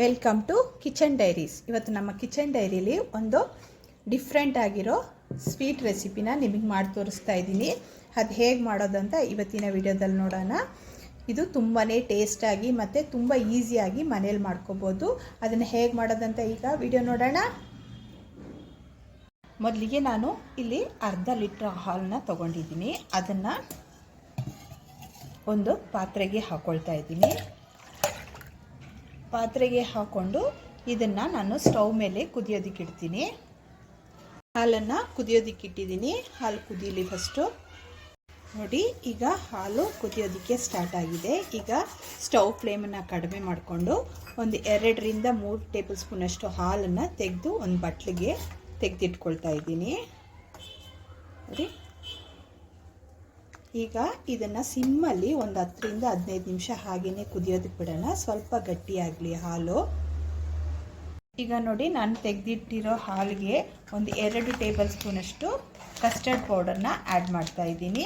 Welcome to kitchen diaries ಇವತ್ತು ನಮ್ಮ kitchen ಡೈರಿಲಿ ಒಂದು ಡಿಫ್ರೆಂಟ್ ಆಗಿರೋ ಸ್ವೀಟ್ ರೆಸಿಪಿನ ನಿಮಗೆ ಮಾಡಿ ತೋರಿಸ್ತಾ ಇದ್ದೀನಿ. ಅದು ಹೇಗೆ ಮಾಡೋದಂತ ಇವತ್ತಿನ ವಿಡಿಯೋದಲ್ಲಿ ನೋಡೋಣ. ಇದು ತುಂಬಾ ಟೇಸ್ಟಾಗಿ ಮತ್ತು ತುಂಬ ಈಸಿಯಾಗಿ ಮನೇಲಿ ಮಾಡ್ಕೋಬೋದು. ಅದನ್ನು ಹೇಗೆ ಮಾಡೋದಂತ ಈಗ ವಿಡಿಯೋ ನೋಡೋಣ. ಮೊದಲಿಗೆ ನಾನು ಇಲ್ಲಿ ಅರ್ಧ ಲೀಟ್ರ್ ಹಾಲನ್ನ ತೊಗೊಂಡಿದ್ದೀನಿ. ಅದನ್ನು ಒಂದು ಪಾತ್ರೆಗೆ ಹಾಕ್ಕೊಳ್ತಾ ಇದ್ದೀನಿ. ಪಾತ್ರೆಗೆ ಹಾಕ್ಕೊಂಡು ಇದನ್ನು ನಾನು ಸ್ಟವ್ ಮೇಲೆ ಕುದಿಯೋದಿಕ್ಕೆ ಇಡ್ತೀನಿ. ಹಾಲನ್ನು ಕುದಿಯೋದಕ್ಕೆ ಇಟ್ಟಿದ್ದೀನಿ. ಹಾಲು ಕುದೀಲಿ ಫಸ್ಟು ನೋಡಿ, ಈಗ ಹಾಲು ಕುದಿಯೋದಕ್ಕೆ ಸ್ಟಾರ್ಟ್ ಆಗಿದೆ. ಈಗ ಸ್ಟವ್ ಫ್ಲೇಮನ್ನು ಕಡಿಮೆ ಮಾಡಿಕೊಂಡು ಒಂದು ಎರಡರಿಂದ ಮೂರು ಟೇಬಲ್ ಸ್ಪೂನಷ್ಟು ಹಾಲನ್ನು ತೆಗೆದು ಒಂದು ಬಟ್ಲಿಗೆ ತೆಗೆದಿಟ್ಕೊಳ್ತಾ ಇದ್ದೀನಿ. ನೋಡಿ. ಈಗ ಇದನ್ನು ಸಿಮ್ಮಲ್ಲಿ ಒಂದು ಹತ್ತರಿಂದ ಹದಿನೈದು ನಿಮಿಷ ಹಾಗೆಯೇ ಕುದಿಯೋದಕ್ಕೆ ಬಿಡೋಣ. ಸ್ವಲ್ಪ ಗಟ್ಟಿಯಾಗಲಿ ಹಾಲು. ಈಗ ನೋಡಿ ನಾನು ತೆಗೆದಿಟ್ಟಿರೋ ಹಾಲಿಗೆ ಒಂದು ಎರಡು ಟೇಬಲ್ ಸ್ಪೂನಷ್ಟು ಕಸ್ಟರ್ಡ್ ಪೌಡರ್ನ ಆ್ಯಡ್ ಮಾಡ್ತಾ ಇದ್ದೀನಿ.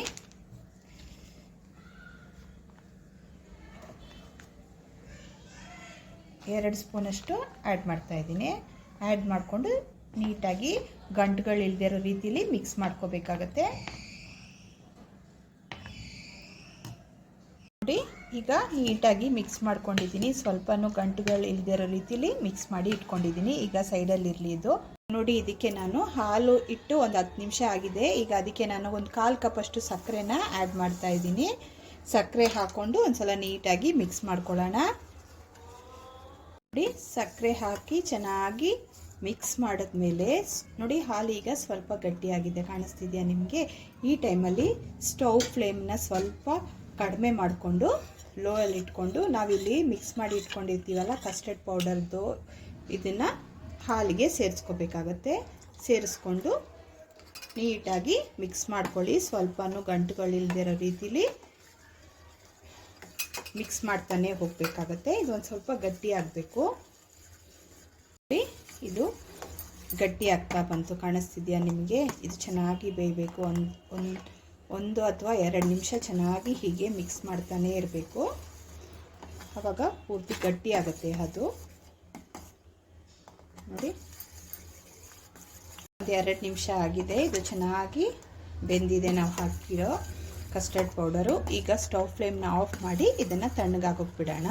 ಎರಡು ಸ್ಪೂನಷ್ಟು ಆ್ಯಡ್ ಮಾಡ್ತಾ ಇದ್ದೀನಿ. ಆ್ಯಡ್ ಮಾಡಿಕೊಂಡು ನೀಟಾಗಿ ಗಂಟುಗಳು ಇರೋ ರೀತಿಲಿ ಮಿಕ್ಸ್ ಮಾಡ್ಕೋಬೇಕಾಗತ್ತೆ ನೋಡಿ ಈಗ ನೀಟಾಗಿ ಮಿಕ್ಸ್ ಮಾಡ್ಕೊಂಡಿದ್ದೀನಿ. ಸ್ವಲ್ಪನೂ ಗಂಟುಗಳು ಇಲ್ದಿರೋ ರೀತಿಲಿ ಮಿಕ್ಸ್ ಮಾಡಿ ಇಟ್ಕೊಂಡಿದ್ದೀನಿ. ಈಗ ಸೈಡಲ್ಲಿ ಇರಲಿ ಇದು. ನೋಡಿ, ಇದಕ್ಕೆ ನಾನು ಹಾಲು ಇಟ್ಟು ಒಂದು ಹತ್ತು ನಿಮಿಷ ಆಗಿದೆ. ಈಗ ಅದಕ್ಕೆ ನಾನು ಒಂದು ಕಾಲು ಕಪ್ಪಷ್ಟು ಸಕ್ಕರೆನ ಆ್ಯಡ್ ಮಾಡ್ತಾ ಇದ್ದೀನಿ. ಸಕ್ಕರೆ ಹಾಕ್ಕೊಂಡು ಒಂದ್ಸಲ ನೀಟಾಗಿ ಮಿಕ್ಸ್ ಮಾಡ್ಕೊಳ್ಳೋಣ. ನೋಡಿ, ಸಕ್ಕರೆ ಹಾಕಿ ಚೆನ್ನಾಗಿ ಮಿಕ್ಸ್ ಮಾಡಿದ್ಮೇಲೆ ನೋಡಿ, ಹಾಲು ಈಗ ಸ್ವಲ್ಪ ಗಟ್ಟಿಯಾಗಿದೆ. ಕಾಣಿಸ್ತಿದೆಯಾ ನಿಮಗೆ? ಈ ಟೈಮಲ್ಲಿ ಸ್ಟವ್ ಫ್ಲೇಮ್ನ ಸ್ವಲ್ಪ ಕಡಿಮೆ ಮಾಡಿಕೊಂಡು ಲೋಯಲ್ಲಿ ಇಟ್ಕೊಂಡು ನಾವಿಲ್ಲಿ ಮಿಕ್ಸ್ ಮಾಡಿ ಇಟ್ಕೊಂಡಿರ್ತೀವಲ್ಲ ಕಸ್ಟರ್ಡ್ ಪೌಡರ್ದು ಇದನ್ನು ಹಾಲಿಗೆ ಸೇರಿಸ್ಕೋಬೇಕಾಗತ್ತೆ. ಸೇರಿಸ್ಕೊಂಡು ನೀಟಾಗಿ ಮಿಕ್ಸ್ ಮಾಡ್ಕೊಳ್ಳಿ. ಸ್ವಲ್ಪನೂ ಗಂಟುಗಳಿಲ್ದಿರೋ ರೀತಿಲಿ ಮಿಕ್ಸ್ ಮಾಡ್ತಾನೆ ಹೋಗಬೇಕಾಗತ್ತೆ. ಇದೊಂದು ಸ್ವಲ್ಪ ಗಟ್ಟಿ ಆಗಬೇಕು. ಇದು ಗಟ್ಟಿ ಆಗ್ತಾ ಬಂತು. ಕಾಣಿಸ್ತಿದೆಯಾ ನಿಮಗೆ? ಇದು ಚೆನ್ನಾಗಿ ಬೇಯಬೇಕು ಒಂದು ಒಂದು ಒಂದು ಅಥವಾ ಎರಡು ನಿಮಿಷ ಚೆನ್ನಾಗಿ ಹೀಗೆ ಮಿಕ್ಸ್ ಮಾಡ್ತಾನೇ ಇರಬೇಕು. ಆವಾಗ ಪೂರ್ತಿ ಗಟ್ಟಿ ಆಗುತ್ತೆ ಅದು. ನೋಡಿ. ಒಂದು ಎರಡು ನಿಮಿಷ ಆಗಿದೆ, ಇದು ಚೆನ್ನಾಗಿ ಬೆಂದಿದೆ ನಾವು ಹಾಕಿರೋ ಕಸ್ಟರ್ಡ್ ಪೌಡರು ಈಗ ಸ್ಟವ್ ಫ್ಲೇಮ್ನ ಆಫ್ ಮಾಡಿ ಇದನ್ನು ತಣ್ಣಗಾಗೋಗಿ ಬಿಡೋಣ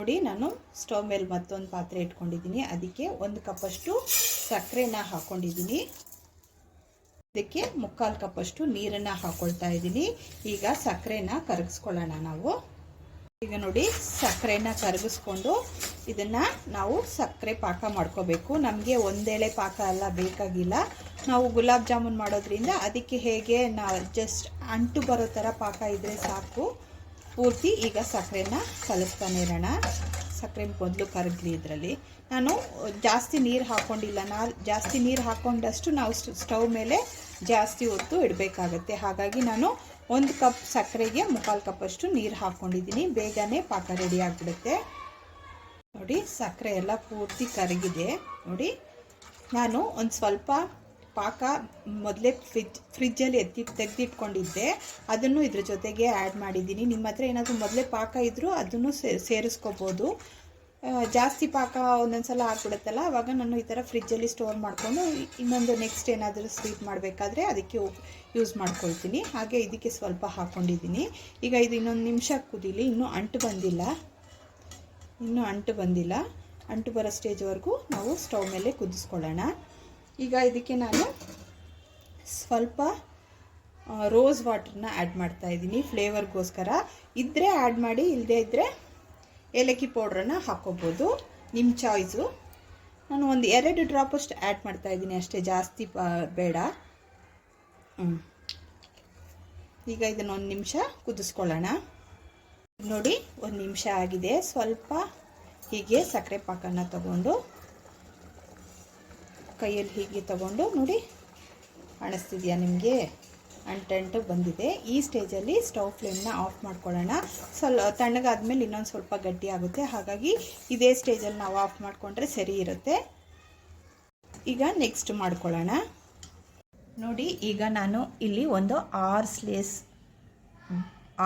ನೋಡಿ, ನಾನು ಸ್ಟವ್ ಮೇಲೆ ಮತ್ತೊಂದು ಪಾತ್ರೆ ಇಟ್ಕೊಂಡಿದ್ದೀನಿ. ಅದಕ್ಕೆ ಒಂದು ಕಪ್ಪಷ್ಟು ಸಕ್ಕರೆನ ಹಾಕ್ಕೊಂಡಿದ್ದೀನಿ ಇದಕ್ಕೆ ಮುಕ್ಕಾಲು ಕಪ್ಪಷ್ಟು ನೀರನ್ನು ಹಾಕ್ಕೊಳ್ತಾ ಇದ್ದೀನಿ. ಈಗ ಸಕ್ಕರೆನ ಕರಗಿಸ್ಕೊಳ್ಳೋಣ ನಾವು. ಈಗ ನೋಡಿ ಸಕ್ಕರೆನ ಕರಗಿಸ್ಕೊಂಡು ಇದನ್ನು ನಾವು ಸಕ್ಕರೆ ಪಾಕ ಮಾಡ್ಕೋಬೇಕು. ನಮಗೆ ಒಂದೇಳೆ ಪಾಕ ಎಲ್ಲ ಬೇಕಾಗಿಲ್ಲ. ನಾವು ಗುಲಾಬ್ ಜಾಮೂನ್ ಮಾಡೋದ್ರಿಂದ ಅದಕ್ಕೆ ಹೇಗೆ ನಾ ಜಸ್ಟ್ ಅಂಟು ಬರೋ ಥರ ಪಾಕ ಇದ್ದರೆ ಸಾಕು. ಪೂರ್ತಿ ಈಗ ಸಕ್ಕರೆನ ಕಲಿಸ್ತಾನೆ ಇರೋಣ. ಸಕ್ಕರೆ ಮೊದಲು ಕರಗಲಿ ಇದರಲ್ಲಿ. ನಾನು ಜಾಸ್ತಿ ನೀರು ಹಾಕ್ಕೊಂಡಿಲ್ಲ ನಾ ಜಾಸ್ತಿ ನೀರು ಹಾಕ್ಕೊಂಡಷ್ಟು ನಾವು ಸ್ಟವ್ ಮೇಲೆ ಜಾಸ್ತಿ ಹೊತ್ತು ಇಡಬೇಕಾಗತ್ತೆ. ಹಾಗಾಗಿ ನಾನು ಒಂದು ಕಪ್ ಸಕ್ಕರೆಗೆ ಮುಕ್ಕಾಲು ಕಪ್ಪಷ್ಟು ನೀರು ಹಾಕ್ಕೊಂಡಿದ್ದೀನಿ ಬೇಗನೆ ಪಾಕ ರೆಡಿ ಆಗಿಬಿಡುತ್ತೆ. ನೋಡಿ, ಸಕ್ಕರೆ ಎಲ್ಲ ಪೂರ್ತಿ ಕರಗಿದೆ. ನೋಡಿ, ನಾನು ಒಂದು ಸ್ವಲ್ಪ ಪಾಕ ಮೊದಲೇ ಫ್ರಿಜ್, ಫ್ರಿಜ್ಜಲ್ಲಿ ಎತ್ತಿ, ತೆಗೆದಿಟ್ಕೊಂಡಿದ್ದೆ. ಅದನ್ನು ಇದ್ರ ಜೊತೆಗೆ ಆ್ಯಡ್ ಮಾಡಿದ್ದೀನಿ. ನಿಮ್ಮ ಹತ್ರ ಏನಾದರೂ ಮೊದಲೇ ಪಾಕ ಇದ್ದರೂ ಅದನ್ನು ಸೇರಿಸ್ಕೋಬೋದು. ಜಾಸ್ತಿ ಪಾಕ ಒಂದೊಂದು ಸಲ ಆಗ್ಬಿಡುತ್ತಲ್ಲ ಆವಾಗ ನಾನು ಈ ಥರ ಫ್ರಿಜ್ಜಲ್ಲಿ ಸ್ಟೋರ್ ಮಾಡಿಕೊಂಡು ಇನ್ನೊಂದು ನೆಕ್ಸ್ಟ್ ಏನಾದರೂ ಸ್ವೀಟ್ ಮಾಡಬೇಕಾದ್ರೆ ಅದಕ್ಕೆ ಯೂಸ್ ಮಾಡ್ಕೊಳ್ತೀನಿ. ಹಾಗೆ ಇದಕ್ಕೆ ಸ್ವಲ್ಪ ಹಾಕ್ಕೊಂಡಿದ್ದೀನಿ ಈಗ ಇದು ಇನ್ನೊಂದು ನಿಮಿಷ ಕುದೀಲಿ, ಇನ್ನೂ ಅಂಟು ಬಂದಿಲ್ಲ. ಇನ್ನೂ ಅಂಟು ಬಂದಿಲ್ಲ. ಅಂಟು ಬರೋ ಸ್ಟೇಜ್ವರೆಗೂ ನಾವು ಸ್ಟವ್ ಮೇಲೆ ಕುದಿಸ್ಕೊಳ್ಳೋಣ. ಈಗ ಇದಕ್ಕೆ ನಾನು ಸ್ವಲ್ಪ ರೋಸ್ ವಾಟ್ರನ್ನ ಆ್ಯಡ್ ಮಾಡ್ತಾ ಇದ್ದೀನಿ ಫ್ಲೇವರ್ಗೋಸ್ಕರ ಇದ್ದರೆ ಆ್ಯಡ್ ಮಾಡಿ ಇಲ್ಲದೇ ಇದ್ದರೆ ಏಲಕ್ಕಿ ಪೌಡ್ರನ್ನ ಹಾಕ್ಕೋಬೋದು. ನಿಮ್ಮ ಚಾಯ್ಸು ನಾನು ಒಂದು ಎರಡು ಡ್ರಾಪಷ್ಟು ಆ್ಯಡ್ ಮಾಡ್ತಾ ಇದ್ದೀನಿ, ಅಷ್ಟೇ ಜಾಸ್ತಿ ಬೇಡ. ಈಗ ಇದನ್ನು ಒಂದು ನಿಮಿಷ ಕುದಿಸ್ಕೊಳ್ಳೋಣ. ನೋಡಿ, ಒಂದು ನಿಮಿಷ ಆಗಿದೆ. ಸ್ವಲ್ಪ ಹೀಗೆ ಸಕ್ಕರೆ ಪಾಕನ ತಗೊಂಡು ಕೈಯಲ್ಲಿ ಹೀಗೆ ತಗೊಂಡು ನೋಡಿ ಕಾಣಿಸ್ತಿದೆಯಾ ನಿಮಗೆ? ಅಂಟಂಟು ಬಂದಿದೆ. ಈ ಸ್ಟೇಜಲ್ಲಿ ಸ್ಟವ್ ಫ್ಲೇಮ್ನ ಆಫ್ ಮಾಡ್ಕೊಳ್ಳೋಣ. ಸ್ವಲ್ಪ ತಣ್ಣಗಾದ್ಮೇಲೆ ಇನ್ನೊಂದು ಸ್ವಲ್ಪ ಗಟ್ಟಿ ಆಗುತ್ತೆ. ಹಾಗಾಗಿ ಇದೇ ಸ್ಟೇಜಲ್ಲಿ ನಾವು ಆಫ್ ಮಾಡಿಕೊಂಡ್ರೆ ಸರಿ ಇರುತ್ತೆ. ಈಗ ನೆಕ್ಸ್ಟ್ ಮಾಡ್ಕೊಳ್ಳೋಣ. ನೋಡಿ, ಈಗ ನಾನು ಇಲ್ಲಿ ಒಂದು ಆರು ಸ್ಲೇಸ್,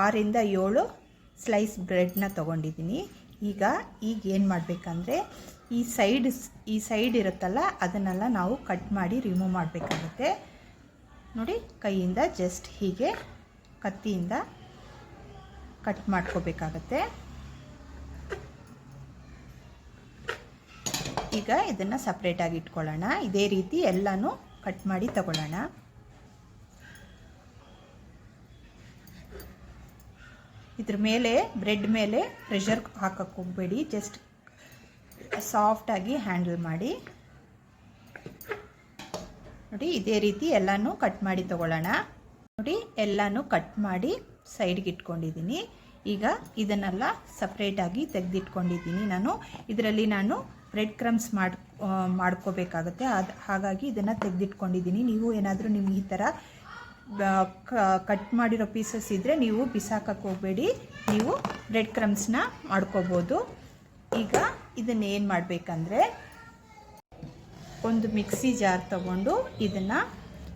ಆರಿಂದ ಏಳು ಸ್ಲೈಸ್ ಬ್ರೆಡ್ನ ತೊಗೊಂಡಿದ್ದೀನಿ. ಈಗ ಈಗ ಏನು ಮಾಡಬೇಕಂದ್ರೆ ಈ ಸೈಡ್ ಈ ಸೈಡ್ ಇರುತ್ತಲ್ಲ, ಅದನ್ನೆಲ್ಲ ನಾವು ಕಟ್ ಮಾಡಿ ರಿಮೂವ್ ಮಾಡಬೇಕಾಗುತ್ತೆ. ನೋಡಿ, ಕೈಯಿಂದ ಜಸ್ಟ್ ಹೀಗೆ ಕತ್ತಿಯಿಂದ ಕಟ್ ಮಾಡ್ಕೋಬೇಕಾಗತ್ತೆ. ಈಗ ಇದನ್ನು ಸಪ್ರೇಟಾಗಿ ಇಟ್ಕೊಳ್ಳೋಣ. ಇದೇ ರೀತಿ ಎಲ್ಲನೂ ಕಟ್ ಮಾಡಿ ತಗೊಳ್ಳೋಣ. ಇದ್ರ ಮೇಲೆ ಬ್ರೆಡ್ ಮೇಲೆ ಪ್ರೆಷರ್ ಹಾಕಕ್ಕೆ ಹೋಗಬೇಡಿ. ಜಸ್ಟ್ ಸಾಫ್ಟಾಗಿ ಹ್ಯಾಂಡಲ್ ಮಾಡಿ. ನೋಡಿ, ಇದೇ ರೀತಿ ಎಲ್ಲನೂ ಕಟ್ ಮಾಡಿ ತಗೊಳ್ಳೋಣ. ನೋಡಿ, ಎಲ್ಲನೂ ಕಟ್ ಮಾಡಿ ಸೈಡ್ಗೆ ಇಟ್ಕೊಂಡಿದ್ದೀನಿ. ಈಗ ಇದನ್ನೆಲ್ಲ ಸಪ್ರೇಟಾಗಿ ತೆಗೆದಿಟ್ಕೊಂಡಿದ್ದೀನಿ ನಾನು. ಇದರಲ್ಲಿ ನಾನು ಬ್ರೆಡ್ ಕ್ರಮ್ಸ್ ಮಾಡಿ ಮಾಡ್ಕೋಬೇಕಾಗುತ್ತೆ. ಅದು, ಹಾಗಾಗಿ ಇದನ್ನು ತೆಗೆದಿಟ್ಕೊಂಡಿದ್ದೀನಿ. ನೀವು ಏನಾದರೂ ನಿಮ್ಗೆ ಈ ಥರ ಕಟ್ ಮಾಡಿರೋ ಪೀಸಸ್ ಇದ್ದರೆ ನೀವು ಬಿಸಾಕಕ್ಕೆ ಹೋಗಬೇಡಿ. ನೀವು ಬ್ರೆಡ್ ಕ್ರಮ್ಸ್ನ ಮಾಡ್ಕೋಬೋದು. ಈಗ ಇದನ್ನು ಏನು ಮಾಡಬೇಕಂದ್ರೆ ಒಂದು ಮಿಕ್ಸಿ ಜಾರ್ ತಗೊಂಡು ಇದನ್ನು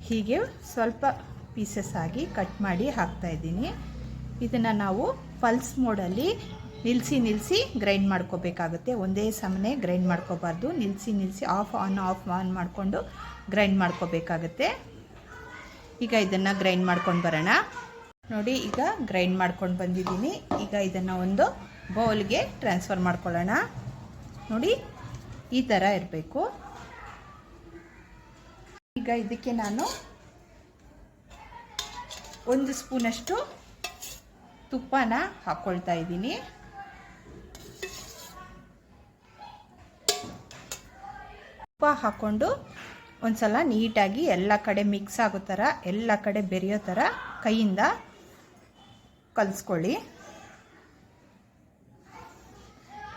ಹೀಗೆ ಸ್ವಲ್ಪ ಪೀಸಸ್ ಆಗಿ ಕಟ್ ಮಾಡಿ ಹಾಕ್ತಾ ಇದ್ದೀನಿ. ಇದನ್ನು ನಾವು ಪಲ್ಸ್ ಮೋಡಲ್ಲಿ ನಿಲ್ಲಿಸಿ ನಿಲ್ಲಿಸಿ ಗ್ರೈಂಡ್ ಮಾಡ್ಕೋಬೇಕಾಗುತ್ತೆ. ಒಂದೇ ಸಮನೆ ಗ್ರೈಂಡ್ ಮಾಡ್ಕೋಬಾರ್ದು. ನಿಲ್ಲಿಸಿ ನಿಲ್ಲಿಸಿ ಆಫ್ ಆನ್ ಆಫ್ ಆನ್ ಮಾಡಿಕೊಂಡು ಗ್ರೈಂಡ್ ಮಾಡ್ಕೋಬೇಕಾಗತ್ತೆ. ಈಗ ಇದನ್ನು ಗ್ರೈಂಡ್ ಮಾಡ್ಕೊಂಡು ಬರೋಣ. ನೋಡಿ, ಈಗ ಗ್ರೈಂಡ್ ಮಾಡ್ಕೊಂಡು ಬಂದಿದ್ದೀನಿ. ಈಗ ಇದನ್ನು ಒಂದು ಬೌಲ್ಗೆ ಟ್ರಾನ್ಸ್ಫರ್ ಮಾಡ್ಕೊಳ್ಳೋಣ. ನೋಡಿ, ಈ ಥರ ಇರಬೇಕು. ಈಗ ಇದಕ್ಕೆ ನಾನು ಒಂದು ಸ್ಪೂನಷ್ಟು ತುಪ್ಪನ ಹಾಕ್ಕೊಳ್ತಾ ಇದ್ದೀನಿ. ತುಪ್ಪ ಹಾಕ್ಕೊಂಡು ಒಂದ್ಸಲ ನೀಟಾಗಿ ಎಲ್ಲ ಕಡೆ ಮಿಕ್ಸ್ ಆಗೋ ಥರ ಎಲ್ಲ ಕಡೆ ಬೆರೆಯೋ ಥರ ಕೈಯಿಂದ ಕಲಿಸ್ಕೊಳ್ಳಿ.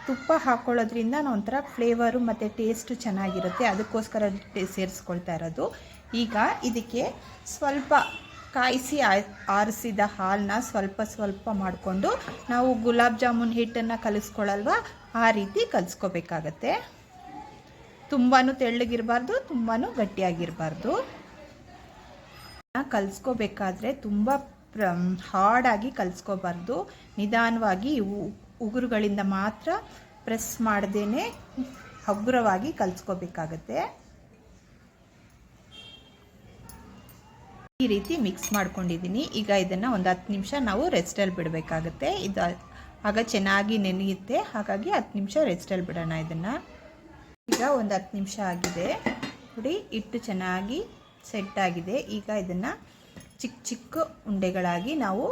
ತುಪ್ಪ ಹಾಕ್ಕೊಳ್ಳೋದ್ರಿಂದ ಒಂಥರ ಫ್ಲೇವರು ಮತ್ತು ಟೇಸ್ಟು ಚೆನ್ನಾಗಿರುತ್ತೆ. ಅದಕ್ಕೋಸ್ಕರ ಸೇರಿಸ್ಕೊಳ್ತಾ ಇರೋದು. ಈಗ ಇದಕ್ಕೆ ಸ್ವಲ್ಪ ಕಾಯಿಸಿ ಆರಿಸಿದ ಹಾಲನ್ನ ಸ್ವಲ್ಪ ಸ್ವಲ್ಪ ಮಾಡಿಕೊಂಡು ನಾವು ಗುಲಾಬ್ ಜಾಮೂನ್ ಹಿಟ್ಟನ್ನು ಕಲಿಸ್ಕೊಳ್ಳಲ್ವ ಆ ರೀತಿ ಕಲಿಸ್ಕೋಬೇಕಾಗತ್ತೆ. ತುಂಬಾ ತೆಳ್ಳಗಿರಬಾರ್ದು ತುಂಬಾ ಗಟ್ಟಿಯಾಗಿರಬಾರ್ದು. ಕಲಿಸ್ಕೋಬೇಕಾದ್ರೆ ತುಂಬ ಹಾರ್ಡಾಗಿ ಕಲಿಸ್ಕೋಬಾರ್ದು. ನಿಧಾನವಾಗಿ ಉಗುರುಗಳಿಂದ ಮಾತ್ರ ಪ್ರೆಸ್ ಮಾಡದೇ ಹಗುರವಾಗಿ ಕಲಿಸ್ಕೋಬೇಕಾಗತ್ತೆ. ಈ ರೀತಿ ಮಿಕ್ಸ್ ಮಾಡ್ಕೊಂಡಿದ್ದೀನಿ. ಈಗ ಇದನ್ನು ಒಂದು ಹತ್ತು ನಿಮಿಷ ನಾವು ರೆಸ್ಟಲ್ಲಿ ಬಿಡಬೇಕಾಗತ್ತೆ. ಇದು ಆಗ ಚೆನ್ನಾಗಿ ನೆನೆಯುತ್ತೆ. ಹಾಗಾಗಿ ಹತ್ತು ನಿಮಿಷ ರೆಸ್ಟಲ್ಲಿ ಬಿಡೋಣ ಇದನ್ನು. ಈಗ ಒಂದು ಹತ್ತು ನಿಮಿಷ ಆಗಿದೆ. ನೋಡಿ, ಹಿಟ್ಟು ಚೆನ್ನಾಗಿ ಸೆಟ್ ಆಗಿದೆ. ಈಗ ಇದನ್ನು ಚಿಕ್ಕ ಚಿಕ್ಕ ಉಂಡೆಗಳಾಗಿ ನಾವು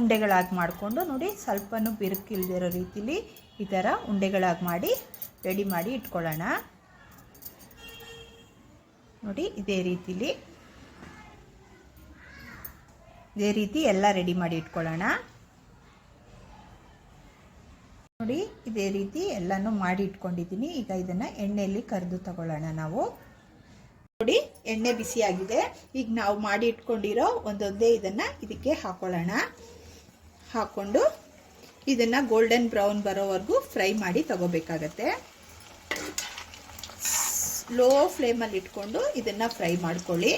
ಉಂಡೆಗಳಾಗಿ ಮಾಡಿಕೊಂಡು ನೋಡಿ ಸ್ವಲ್ಪನೂ ಬಿರುಕಿಲ್ದಿರೋ ರೀತಿಲಿ ಈ ಥರ ಉಂಡೆಗಳಾಗಿ ಮಾಡಿ ರೆಡಿ ಮಾಡಿ ಇಟ್ಕೊಳ್ಳೋಣ. ನೋಡಿ, ಇದೇ ರೀತಿಲಿ. ಇದೇ ರೀತಿ ಎಲ್ಲ ರೆಡಿ ಮಾಡಿ ಇಟ್ಕೊಳ್ಳೋಣ. ನೋಡಿ, ಇದೇ ರೀತಿ ಎಲ್ಲನೂ ಮಾಡಿ ಇಟ್ಕೊಂಡಿದ್ದೀನಿ. ಈಗ ಇದನ್ನು ಎಣ್ಣೆಯಲ್ಲಿ ಕರೆದು ತಗೊಳ್ಳೋಣ ನಾವು. ನೋಡಿ, ಎಣ್ಣೆ ಬಿಸಿಯಾಗಿದೆ. ಈಗ ನಾವು ಮಾಡಿ ಇಟ್ಕೊಂಡಿರೋ ಒಂದೊಂದೇ ಇದನ್ನು ಇದಕ್ಕೆ ಹಾಕೊಳ್ಳೋಣ. ಹಾಕ್ಕೊಂಡು ಇದನ್ನು ಗೋಲ್ಡನ್ ಬ್ರೌನ್ ಬರೋವರೆಗೂ ಫ್ರೈ ಮಾಡಿ ತಗೋಬೇಕಾಗತ್ತೆ. ಲೋ ಫ್ಲೇಮಲ್ಲಿ ಇಟ್ಕೊಂಡು ಇದನ್ನು ಫ್ರೈ ಮಾಡ್ಕೊಳ್ಳಿ.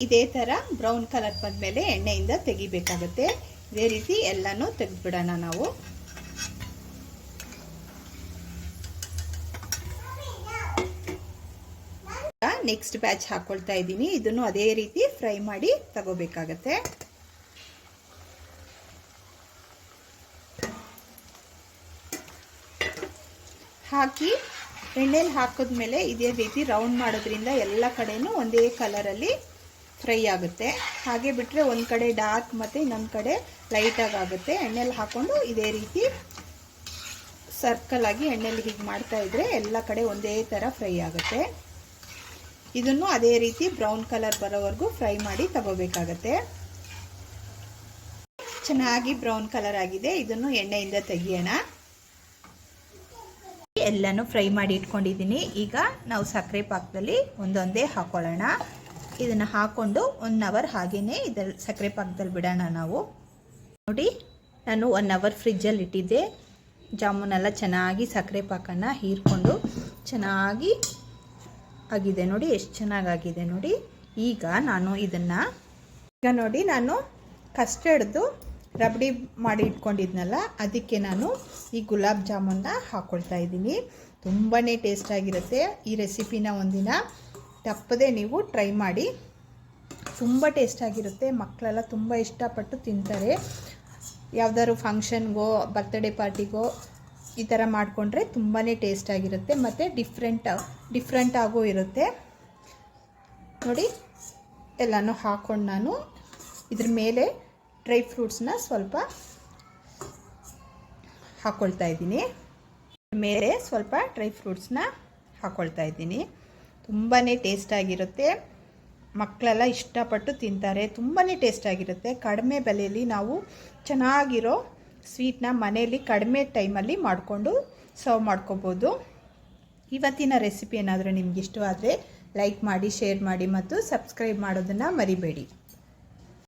ಇದೇ ಥರ ಬ್ರೌನ್ ಕಲರ್ ಬಂದಮೇಲೆ ಎಣ್ಣೆಯಿಂದ ತೆಗಿಬೇಕಾಗತ್ತೆ. ಇದೇ ರೀತಿ ಎಲ್ಲನೂ ತೆಗೆದ್ಬಿಡೋಣ ನಾವು. ನೆಕ್ಸ್ಟ್ ಬ್ಯಾಚ್ ಹಾಕ್ಕೊಳ್ತಾ ಇದ್ದೀನಿ. ಇದನ್ನು ಅದೇ ರೀತಿ ಫ್ರೈ ಮಾಡಿ ತಗೋಬೇಕಾಗತ್ತೆ. ಹಾಕಿ ಎಣ್ಣೆಲಿ ಹಾಕಿದ್ಮೇಲೆ ಇದೇ ರೀತಿ ರೌಂಡ್ ಮಾಡೋದ್ರಿಂದ ಎಲ್ಲ ಕಡೆಯೂ ಒಂದೇ ಕಲರಲ್ಲಿ ಫ್ರೈ ಆಗುತ್ತೆ. ಹಾಗೆ ಬಿಟ್ಟರೆ ಒಂದು ಕಡೆ ಡಾರ್ಕ್ ಮತ್ತು ಇನ್ನೊಂದು ಕಡೆ ಲೈಟಾಗಿ ಆಗುತ್ತೆ. ಎಣ್ಣೆಲಿ ಹಾಕ್ಕೊಂಡು ಇದೇ ರೀತಿ ಸರ್ಕಲ್ ಆಗಿ ಎಣ್ಣೆಲಿ ಹೀಗೆ ಮಾಡ್ತಾ ಇದ್ರೆ ಎಲ್ಲ ಕಡೆ ಒಂದೇ ಥರ ಫ್ರೈ ಆಗುತ್ತೆ. ಇದನ್ನು ಅದೇ ರೀತಿ ಬ್ರೌನ್ ಕಲರ್ ಬರೋವರೆಗೂ ಫ್ರೈ ಮಾಡಿ ತಗೋಬೇಕಾಗತ್ತೆ. ಚೆನ್ನಾಗಿ ಬ್ರೌನ್ ಕಲರ್ ಆಗಿದೆ. ಇದನ್ನು ಎಣ್ಣೆಯಿಂದ ತೆಗಿಯೋಣ. ಎಲ್ಲನೂ ಫ್ರೈ ಮಾಡಿ ಇಟ್ಕೊಂಡಿದ್ದೀನಿ. ಈಗ ನಾವು ಸಕ್ಕರೆ ಪಾಕದಲ್ಲಿ ಒಂದೊಂದೇ ಹಾಕೊಳ್ಳೋಣ. ಇದನ್ನು ಹಾಕ್ಕೊಂಡು ಒನ್ ಅವರ್ ಹಾಗೆಯೇ ಇದರ ಸಕ್ಕರೆ ಪಾಕದಲ್ಲಿ ಬಿಡೋಣ ನಾವು. ನೋಡಿ, ನಾನು ಒನ್ ಅವರ್ ಫ್ರಿಜ್ಜಲ್ಲಿ ಇಟ್ಟಿದ್ದೆ. ಜಾಮೂನೆಲ್ಲ ಚೆನ್ನಾಗಿ ಸಕ್ಕರೆ ಪಾಕನ ಹೀರ್ಕೊಂಡು ಚೆನ್ನಾಗಿ ಆಗಿದೆ ನೋಡಿ, ಎಷ್ಟು ಚೆನ್ನಾಗಾಗಿದೆ ನೋಡಿ. ಈಗ ನಾನು ಇದನ್ನು, ಈಗ ನೋಡಿ ನಾನು ಕಸ್ಟರ್ಡ್ದು ರಬಡಿ ಮಾಡಿ ಇಟ್ಕೊಂಡಿದ್ನಲ್ಲ, ಅದಕ್ಕೆ ನಾನು ಈ ಗುಲಾಬ್ ಜಾಮೂನ್ನ ಹಾಕ್ಕೊಳ್ತಾ ಇದ್ದೀನಿ. ತುಂಬಾ ಟೇಸ್ಟಾಗಿರುತ್ತೆ ಈ ರೆಸಿಪಿನ ಒಂದಿನ ತಪ್ಪದೆ ನೀವು ಟ್ರೈ ಮಾಡಿ. ತುಂಬ ಟೇಸ್ಟಾಗಿರುತ್ತೆ ಮಕ್ಕಳೆಲ್ಲ ತುಂಬ ಇಷ್ಟಪಟ್ಟು ತಿಂತಾರೆ. ಯಾವ್ದಾದ್ರು ಫಂಕ್ಷನ್ಗೋ ಬರ್ತ್ಡೇ ಪಾರ್ಟಿಗೋ ಈ ಥರ ಮಾಡಿಕೊಂಡ್ರೆ ತುಂಬಾ ಟೇಸ್ಟಾಗಿರುತ್ತೆ ಮತ್ತು ಡಿಫ್ರೆಂಟ್ ಡಿಫ್ರೆಂಟ್ ಆಗೂ ಇರುತ್ತೆ. ನೋಡಿ, ಎಲ್ಲನೂ ಹಾಕ್ಕೊಂಡು ನಾನು ಇದ್ರ ಮೇಲೆ ಡ್ರೈ ಫ್ರೂಟ್ಸ್ನ ಸ್ವಲ್ಪ ಹಾಕ್ಕೊಳ್ತಾ ಇದ್ದೀನಿ. ಮೇಲೆ ಸ್ವಲ್ಪ ಡ್ರೈ ಫ್ರೂಟ್ಸ್ನ ಹಾಕ್ಕೊಳ್ತಾ ಇದ್ದೀನಿ. ತುಂಬಾ ಟೇಸ್ಟಾಗಿರುತ್ತೆ ಮಕ್ಕಳೆಲ್ಲ ಇಷ್ಟಪಟ್ಟು ತಿಂತಾರೆ. ತುಂಬಾ ಟೇಸ್ಟಾಗಿರುತ್ತೆ ಕಡಿಮೆ ಬೆಲೆಯಲ್ಲಿ ನಾವು ಚೆನ್ನಾಗಿರೋ ಸ್ವೀಟ್ನ ಮನೆಯಲ್ಲಿ ಕಡಿಮೆ ಟೈಮಲ್ಲಿ ಮಾಡಿಕೊಂಡು ಸರ್ವ್ ಮಾಡ್ಕೋಬೋದು. ಇವತ್ತಿನ ರೆಸಿಪಿ ಏನಾದರೂ ನಿಮ್ಗೆ ಇಷ್ಟವಾದರೆ ಲೈಕ್ ಮಾಡಿ, ಶೇರ್ ಮಾಡಿ ಮತ್ತು ಸಬ್ಸ್ಕ್ರೈಬ್ ಮಾಡೋದನ್ನು ಮರಿಬೇಡಿ.